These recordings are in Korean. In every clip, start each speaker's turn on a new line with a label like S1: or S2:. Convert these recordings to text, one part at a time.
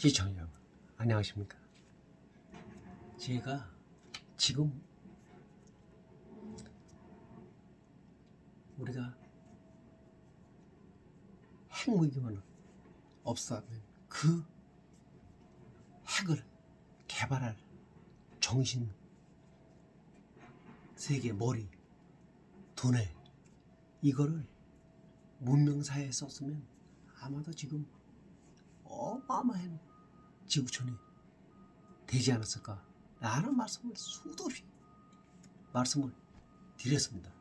S1: 시청자 여러분 안녕하십니까? 제가 지금 우리가 핵무기만 없다면 그 핵을 개발할 정신 세계 머리 두뇌 이거를 문명사회에 썼으면 아마도 지금 어마어마한 지구촌이 되지 않았을까 라는 말씀을 수도 없이 말씀을 드렸습니다.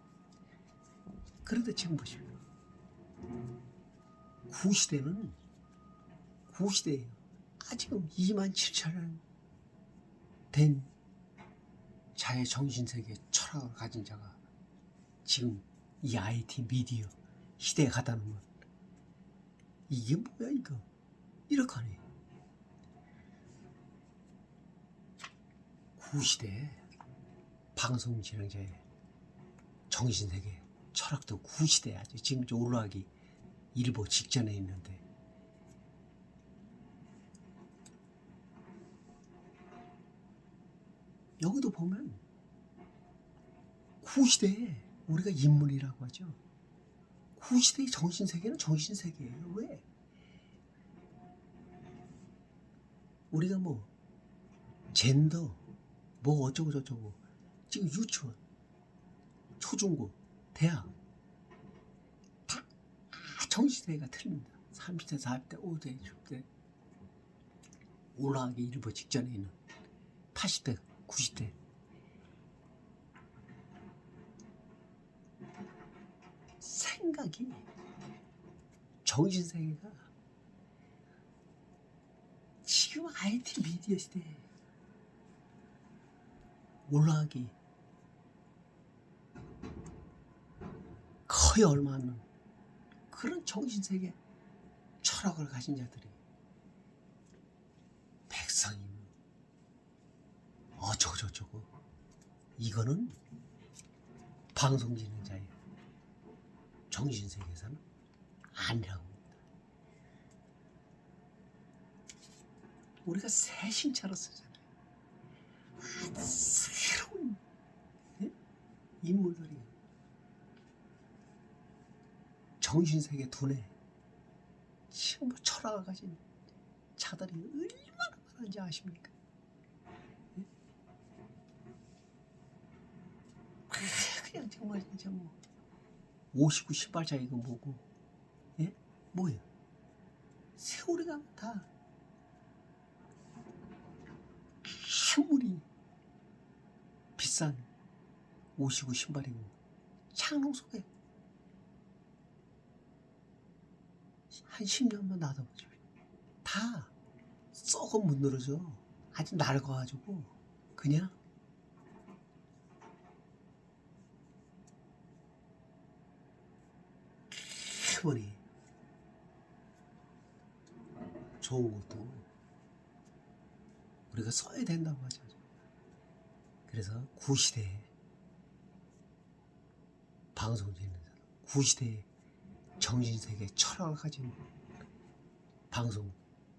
S1: 그런데 지금 보시면 구시대는 구시대예요. 아직은 2만 7천 년 된 자의 정신세계 철학을 가진 자가 지금 이 IT 미디어 시대에 가다 놓으면 이게 뭐야 이거 이렇게 구시대 방송 진행자의 정신세계 철학도 구시대 아주 지금 좀 올라가기 일보 직전에 있는데 여기도 보면 구시대에 우리가 인물이라고 하죠. 구시대의 정신세계는 정신세계예요. 왜? 우리가 뭐 젠더 뭐 어쩌고 저쩌고. 지금 유치원 초중고 대학. 다 정시대가 틀립니다. 30대 40대 50대 60대. 올라가기 일보 직전에 있는 80대 90대. 생각이 정신세계가 지금 IT 미디어 시대에 올라가기 거의 얼마 안 되는 그런 정신세계 철학을 가진 자들이 백성이 어쩌고 저쩌고 이거는 방송 진행자의 정신세계에서는 아니라고 봅니다. 우리가 새 신차로 쓰잖아요. 인물들이 정신세계 두뇌 뭐 철학을 가진 차들이 얼마나 많은지 아십니까? 예? 그냥 정말 진짜 뭐 59, 18자 이거 뭐고 예? 뭐예요? 세월이 가면 다 비싼 옷이고 신발이고 창롱 속에 한 10년만 놔둬보죠. 다 썩은 못 늘어져. 아주 낡아가지고 그냥 아무리 좋은 것도 우리가 써야 된다고 하죠. 그래서 구시대에 방송 진행자, 구시대에 정신세계 철학을 가진 방송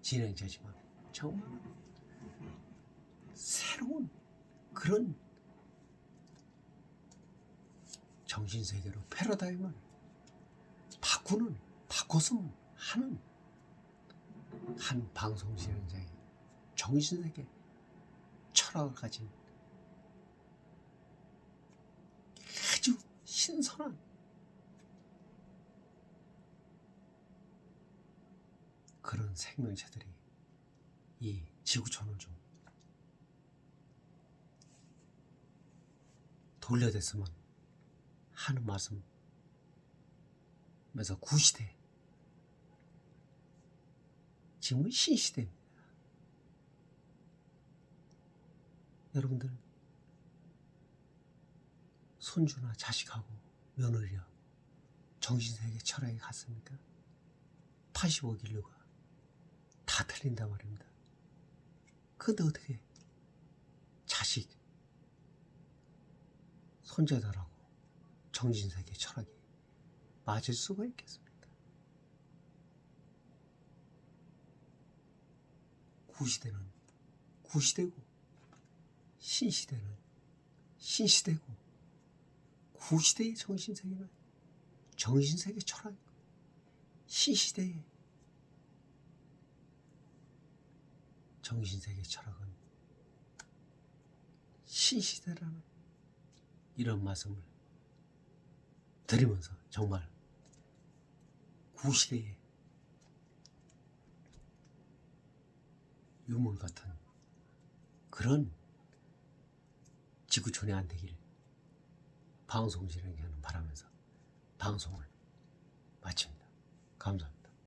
S1: 진행자지만 정말 새로운 그런 정신세계로 패러다임을 바꾸는 바꿨으면 하는 한 방송 진행자의 정신세계 철학을 가진 아주 신선한. 그런 생명체들이 이 지구촌을 좀 돌려댔으면 하는 말씀 그래서 구시대. 지금은 신시대입니다. 여러분들 손주나 자식하고 며느리야 정신세계 철학에 갔습니까? 85 길로가 다 틀린단 말입니다. 근데 어떻게 자식, 손자들하고 정신세계 철학이 맞을 수가 있겠습니까? 구시대는 구시대고 신시대는 신시대고 구시대의 정신세계는 정신세계 철학 신시대의 정신세계 철학은 신시대라는 이런 말씀을 드리면서 정말 구시대의 유물 같은 그런 지구촌이 안 되길 방송 진행하는 바라면서 방송을 마칩니다. 감사합니다.